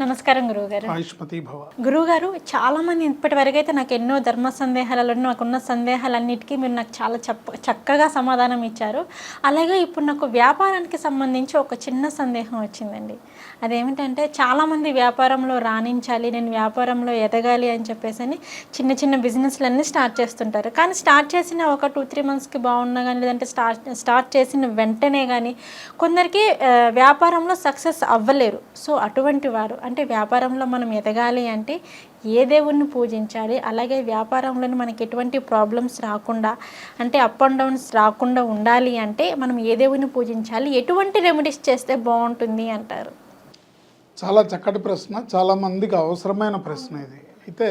నమస్కారం గురువుగారు. ఆయుష్మతి భవ. గురువుగారు చాలా మంది ఇప్పటి వరకు అయితే నాకు ఎన్నో ధర్మ సందేహాలలో నాకున్న సందేహాలన్నిటికీ మీరు నాకు చాలా చక్కగా సమాధానం ఇచ్చారు. అలాగే ఇప్పుడు నాకు వ్యాపారానికి సంబంధించి ఒక చిన్న సందేహం వచ్చిందండి. అదేమిటంటే చాలామంది వ్యాపారంలో రాణించాలి నేను వ్యాపారంలో ఎదగాలి అని చెప్పేసి అని చిన్న చిన్న బిజినెస్లన్నీ స్టార్ట్ చేస్తుంటారు. కానీ స్టార్ట్ చేసిన ఒక టూ త్రీ మంత్స్కి బాగున్నా కానీ లేదంటే స్టార్ట్ స్టార్ట్ చేసిన వెంటనే కానీ కొందరికి వ్యాపారంలో సక్సెస్ అవ్వలేరు. సో అటువంటి వారు అంటే వ్యాపారంలో మనం ఎదగాలి అంటే ఏ దేవుణ్ణి పూజించాలి? అలాగే వ్యాపారంలో మనకి ఎటువంటి ప్రాబ్లమ్స్ రాకుండా అంటే అప్ అండ్ డౌన్స్ రాకుండా ఉండాలి అంటే మనం ఏ దేవుణ్ణి పూజించాలి? ఎటువంటి రెమెడీస్ చేస్తే బాగుంటుంది అంటారు? చాలా చక్కటి ప్రశ్న చాలా మందికి అవసరమైన ప్రశ్న ఇది. అయితే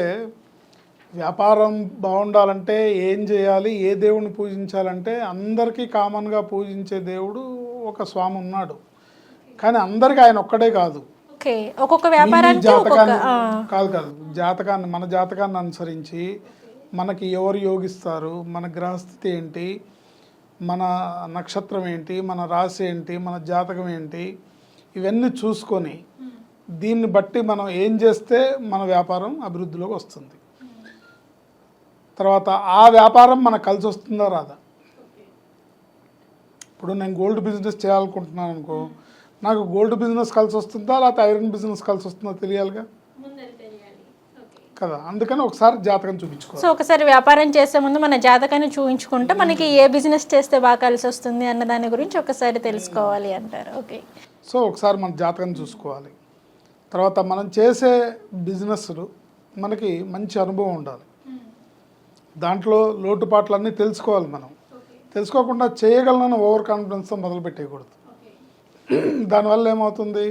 వ్యాపారం బాగుండాలంటే ఏం చేయాలి? ఏ దేవుణ్ణి పూజించాలంటే అందరికీ కామన్గా పూజించే దేవుడు ఒక స్వామి ఉన్నాడు కానీ అందరికీ ఆయన ఒక్కడే కాదు. ఓకే. ఒక్కొక్క వ్యాపారానికి జాతకాన్ని కాదు కాదు జాతకాన్ని మన జాతకాన్ని అనుసరించి మనకి ఎవరు యోగిస్తారు మన గ్రహస్థితి ఏంటి మన నక్షత్రం ఏంటి మన రాశి ఏంటి మన జాతకం ఏంటి ఇవన్నీ చూసుకొని దీన్ని బట్టి మనం ఏం చేస్తే మన వ్యాపారం అభివృద్ధిలోకి వస్తుంది. తర్వాత ఆ వ్యాపారం మనకు కలిసి వస్తుందా రాదా? ఇప్పుడు నేను గోల్డ్ బిజినెస్ చేయాలనుకుంటున్నాను అనుకో నాకు గోల్డ్ బిజినెస్ కలిసి వస్తుందా లేకపోతే ఐరన్ బిజినెస్ కలిసి వస్తుందా తెలియాలిగా? కదా అందుకని ఒకసారి జాతకం చూపించుకోవాలి సో ఒకసారి వ్యాపారం చేసే ముందు మన జాతకాన్ని చూపించుకుంటే మనకి ఏ బిజినెస్ చేస్తే బాగా కలిసి వస్తుంది అన్న దాని గురించి ఒకసారి తెలుసుకోవాలి అంటారు. ఓకే. సో ఒకసారి మన జాతకం చూసుకోవాలి. తర్వాత మనం చేసే బిజినెస్లు మనకి మంచి అనుభవం ఉండాలి. దాంట్లో లోటుపాట్లన్నీ తెలుసుకోవాలి మనం. తెలుసుకోకుండా చేయగలనని ఓవర్ కాన్ఫిడెన్స్తో మొదలు పెట్టేయకూడదు దానివల్ల ఏమవుతుంది?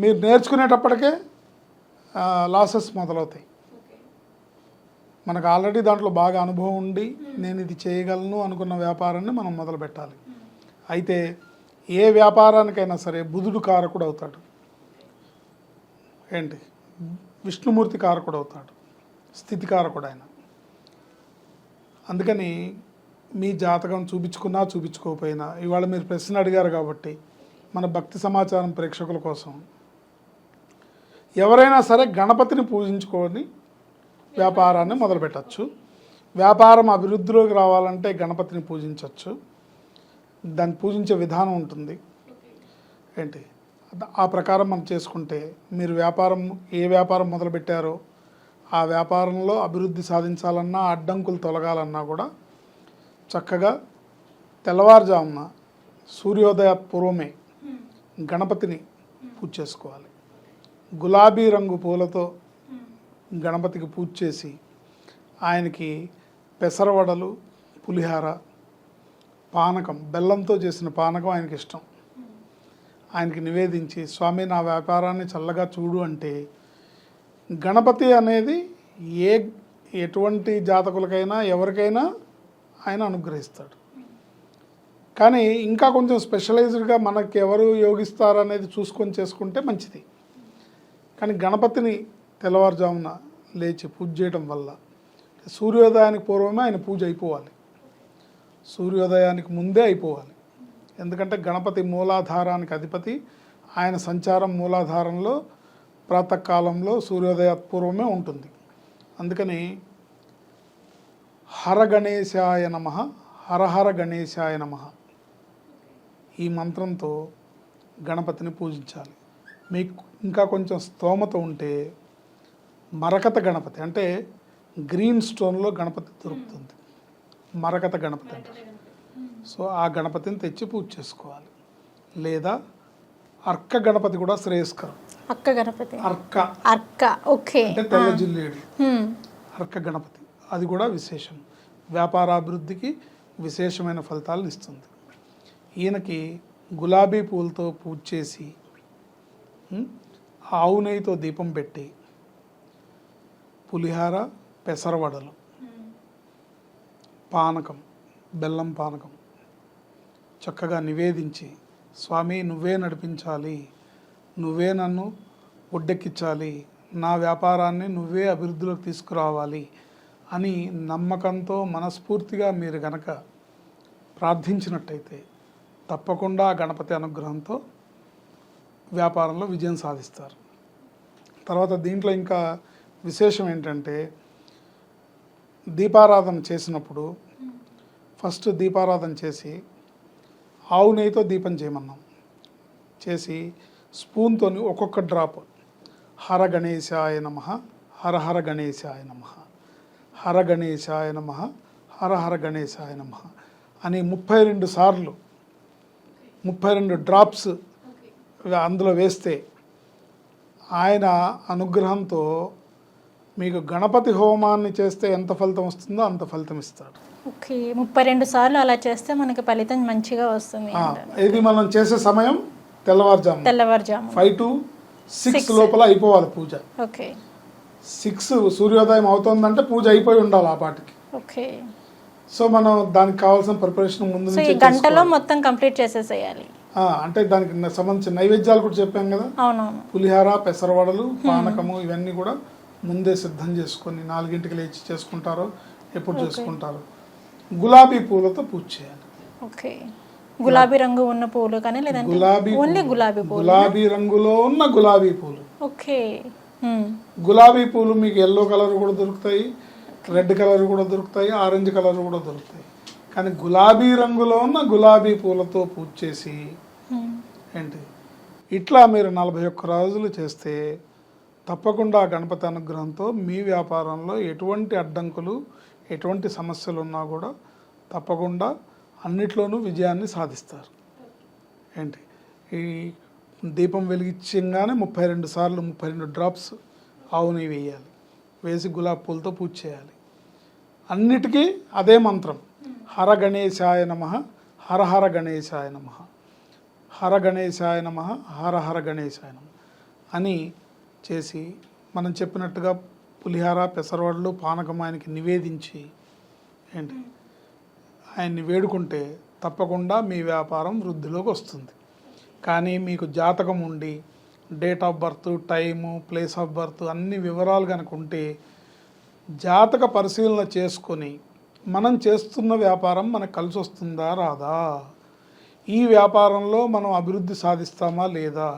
మీరు నేర్చుకునేటప్పటికే లాసెస్ మొదలవుతాయి. మనకు ఆల్రెడీ దాంట్లో బాగా అనుభవం ఉండి నేను ఇది చేయగలను అనుకున్న వ్యాపారాన్ని మనం మొదలు పెట్టాలి అయితే ఏ వ్యాపారానికైనా సరే బుధుడు కారకుడు అవుతాడు. ఏంటి? విష్ణుమూర్తి కారకుడు అవుతాడు. స్థితి కారకుడు ఆయన. అందుకని మీ జాతకం చూపించుకున్నా చూపించుకోకపోయినా ఇవాళ మీరు ప్రశ్న అడిగారు కాబట్టి మన భక్తి సమాచారం ప్రేక్షకుల కోసం. ఎవరైనా సరే గణపతిని పూజించుకొని వ్యాపారాన్ని మొదలుపెట్టచ్చు. వ్యాపారం అభివృద్ధిలోకి రావాలంటే గణపతిని పూజించవచ్చు దాన్ని పూజించే విధానం ఉంటుంది. ఏంటి? ఆ ప్రకారం మనం చేసుకుంటే మీరు వ్యాపారం ఏ వ్యాపారం మొదలుపెట్టారో ఆ వ్యాపారంలో అభివృద్ధి సాధించాలన్నా అడ్డంకులు తొలగాలన్నా కూడా చక్కగా తెల్లవారుజామున సూర్యోదయ పూర్వమే గణపతిని పూజ చేసుకోవాలి. గులాబీ రంగు పూలతో గణపతికి పూజ చేసి ఆయనకి పెసరవడలు పులిహార పానకం బెల్లంతో చేసిన పానకం ఆయనకి ఇష్టం. ఆయనకి నివేదించి స్వామి నా వ్యాపారాన్ని చల్లగా చూడు అంటే గణపతి అనేది ఏ ఎటువంటి జాతకులకైనా ఎవరికైనా ఆయన అనుగ్రహిస్తాడు. కానీ ఇంకా కొంచెం స్పెషలైజ్డ్గా మనకి ఎవరు యోగిస్తారనేది చూసుకొని చేసుకుంటే మంచిది. కానీ గణపతిని తెల్లవారుజామున లేచి పూజ చేయడం వల్ల సూర్యోదయానికి పూర్వమే ఆయన పూజ అయిపోవాలి. సూర్యోదయానికి ముందే అయిపోవాలి. ఎందుకంటే గణపతి మూలాధారానికి అధిపతి ఆయన సంచారం మూలాధారంలో ప్రాతకాలంలో సూర్యోదయ పూర్వమే ఉంటుంది. అందుకని హర గణేశాయ నమ హరహర గణేశాయ నమ. ఈ మంత్రంతో గణపతిని పూజించాలి. మీకు ఇంకా కొంచెం స్తోమత ఉంటే మరకత గణపతి అంటే గ్రీన్ స్టోన్లో గణపతి దొరుకుతుంది. మరకత గణపతి అంటారు. సో ఆ గణపతిని తెచ్చి పూజ చేసుకోవాలి. లేదా అర్క గణపతి కూడా శ్రేయస్కరం. అక్క గణపతి. అర్క. అక్క ఓకే. అంటే తెల్ల జిల్లేడు. అర్క గణపతి. అది కూడా విశేషం. వ్యాపారాభివృద్ధికి విశేషమైన ఫలితాలను ఇస్తుంది. ఈయనకి గులాబీ పూలతో పూజ చేసి ఆవు నెయ్యితో దీపం పెట్టి పులిహార పెసరవడలు పానకం బెల్లం పానకం చక్కగా నివేదించి స్వామి నువ్వే నడిపించాలి నువ్వే నన్ను ఒడ్డెక్కించాలి నా వ్యాపారాన్ని నువ్వే అభివృద్ధిలోకి తీసుకురావాలి అని నమ్మకంతో మనస్ఫూర్తిగా మీరు గనక ప్రార్థించినట్టయితే తప్పకుండా గణపతి అనుగ్రహంతో వ్యాపారంలో విజయం సాధిస్తారు. తర్వాత దీంట్లో ఇంకా విశేషం ఏంటంటే దీపారాధన చేసినప్పుడు ఫస్ట్ దీపారాధన చేసి ఆవు నెయ్యితో దీపం చేయమన్నాం. చేసి స్పూన్తో ఒక్కొక్క డ్రాప్. హర గణేశాయ నమ హర హర గణేశాయ నమ. హర గణేశాయ నమ హర హర గణేశాయ నమ అని ముప్పై రెండు సార్లు ముప్పై రెండు డ్రాప్స్ అందులో వేస్తే ఆయన అనుగ్రహంతో మీకు గణపతి హోమాన్ని చేస్తే ఎంత ఫలితం వస్తుందో అంత ఫలితం ఇస్తాడు. ఓకే ముప్పై రెండు సార్లు అలా చేస్తే మనకి ఫలితం మంచిగా వస్తుంది ఇది మనం చేసే సమయం తెల్లవారుజాము. తెల్లవారుజాము. ఫైవ్ టు సిక్స్ లోపల అయిపోవాలి పూజ. ఓకే. సిక్స్ సూర్యోదయం అవుతుందంటే పూజ అయిపోయి ఉండాలి ఆ పాటికి. ఓకే. సో మనం దానికి కావాల్సిన ప్రిపరేషన్ ముందు ఈ గంటలో మొత్తం కంప్లీట్ చేసేసేయాలి. అంటే దానికి సంబంధించిన నైవేద్యాలు కూడా చెప్పాం కదా? పులిహార పెసరవడలు పానకము ఇవన్నీ కూడా ముందే సిద్ధం చేసుకొని నాలుగింటికి లేచి చేసుకుంటారో ఎప్పుడు చేసుకుంటారో గులాబీ పూలతో పూజ చేయాలి. ఓకే. గులాబీ రంగు ఉన్న పూలు కానీ లేదంటే గులాబీ ఓన్లీ గులాబీ పూలు గులాబీ రంగులో ఉన్న గులాబీ పూలు. ఓకే. గులాబీ పూలు మీకు ఎల్లో కలర్ కూడా దొరుకుతాయి రెడ్ కలర్ కూడా దొరుకుతాయి ఆరెంజ్ కలర్ కూడా దొరుకుతాయి. కానీ గులాబీ రంగులో ఉన్న గులాబీ పూలతో పూజ చేసి ఏంటి? ఇట్లా మీరు నలభై ఒక్క రోజులు చేస్తే తప్పకుండా ఆ గణపతి అనుగ్రహంతో మీ వ్యాపారంలో ఎటువంటి అడ్డంకులు ఎటువంటి సమస్యలు ఉన్నా కూడా తప్పకుండా అన్నిట్లోనూ విజయాన్ని సాధిస్తారు. ఏంటి? ఈ దీపం వెలిగించగానే ముప్పై రెండు సార్లు ముప్పై రెండు డ్రాప్స్ ఆవు నెయ్యి వేయాలి. వేసి గులాబీ పూలతో పూజ చేయాలి. అన్నిటికీ అదే మంత్రం. హర గణేశాయ నమ హర హర గణేశాయ నమ. హర గణేశాయ నమ హర హర గణేశాయ నమ అని చేసి మనం చెప్పినట్టుగా పులిహార పెసరవడలు పానకం ఆయనకి నివేదించి ఏంటి? ఆయన్ని వేడుకుంటే తప్పకుండా మీ వ్యాపారం వృద్ధిలోకి వస్తుంది. కానీ మీకు జాతకం ఉండి date of birth time place of birth అన్ని వివరాలు కనుక ఉంటే జాతక పరిశీలన చేసుకొని మనం చేస్తున్న వ్యాపారం మనకు కలిసి వస్తుందా రాదా? ఈ వ్యాపారంలో మనం అభివృద్ధి సాధిస్తామా లేదా?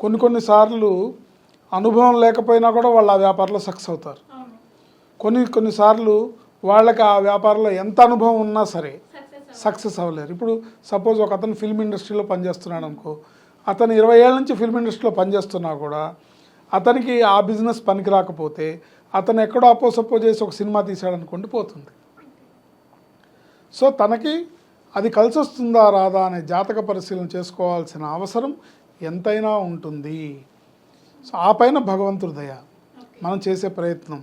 కొన్ని కొన్నిసార్లు అనుభవం లేకపోయినా కూడా వాళ్ళు ఆ వ్యాపారంలో సక్సెస్ అవుతారు. కొన్ని కొన్నిసార్లు వాళ్ళకి ఆ వ్యాపారంలో ఎంత అనుభవం ఉన్నా సరే సక్సెస్ అవ్వలేరు. ఇప్పుడు సపోజ్ ఒక అతను ఫిల్మ్ ఇండస్ట్రీలో పనిచేస్తున్నాడు అనుకో అతను ఇరవై ఏళ్ళ నుంచి ఫిల్మ్ ఇండస్ట్రీలో పనిచేస్తున్నా కూడా అతనికి ఆ బిజినెస్ పనికి రాకపోతే అతను ఎక్కడో అప్పో సప్పో చేసి ఒక సినిమా తీశాడు అనుకోండి పోతుంది. సో తనకి అది కలిసి వస్తుందా రాదా అనే జాతక పరిశీలన చేసుకోవాల్సిన అవసరం ఎంతైనా ఉంటుంది. సో ఆ పైన భగవంతుడి దయ. మనం చేసే ప్రయత్నం.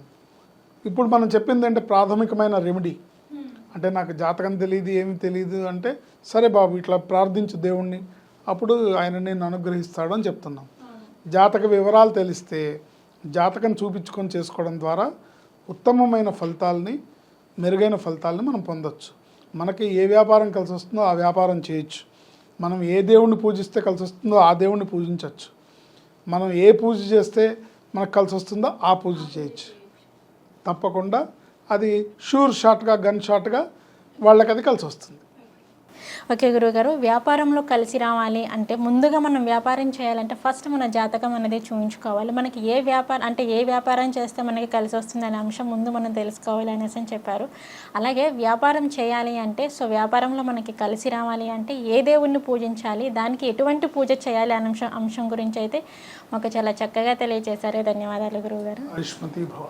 ఇప్పుడు మనం చెప్పింది అంటే ప్రాథమికమైన రెమెడీ. అంటే నాకు జాతకం తెలియదు ఏమి తెలియదు అంటే సరే బాబు ఇట్లా ప్రార్థించు దేవుణ్ణి. అప్పుడు ఆయన నేను అనుగ్రహిస్తాడు అని చెప్తున్నాం. జాతక వివరాలు తెలిస్తే జాతకం చూపించుకొని చేసుకోవడం ద్వారా ఉత్తమమైన ఫలితాలని మెరుగైన ఫలితాలని మనం పొందొచ్చు. మనకి ఏ వ్యాపారం కలిసి వస్తుందో ఆ వ్యాపారం చేయొచ్చు. మనం ఏ దేవుణ్ణి పూజిస్తే కలిసి వస్తుందో ఆ దేవుణ్ణి పూజించవచ్చు మనం ఏ పూజ చేస్తే మనకు కలిసి వస్తుందో ఆ పూజ చేయొచ్చు. తప్పకుండా అది షూర్ షాట్గా గన్ షాట్గా వాళ్ళకి అది కలిసి వస్తుంది. ఓకే గురువుగారు వ్యాపారంలో కలిసి రావాలి అంటే ముందుగా మనం వ్యాపారం చేయాలంటే ఫస్ట్ మన జాతకం అనేది చూపించుకోవాలి మనకి ఏ వ్యాపారం అంటే ఏ వ్యాపారం చేస్తే మనకి కలిసి వస్తుంది అనే అంశం ముందు మనం తెలుసుకోవాలి అనేసి అని చెప్పారు. అలాగే వ్యాపారం చేయాలి అంటే సో వ్యాపారంలో మనకి కలిసి రావాలి అంటే ఏ దేవుణ్ణి పూజించాలి దానికి ఎటువంటి పూజ చేయాలి అనే అంశం అంశం గురించి అయితే మాకు చాలా చక్కగా తెలియజేశారు. ధన్యవాదాలు గురువుగారు. ఆయుష్మతి భవ.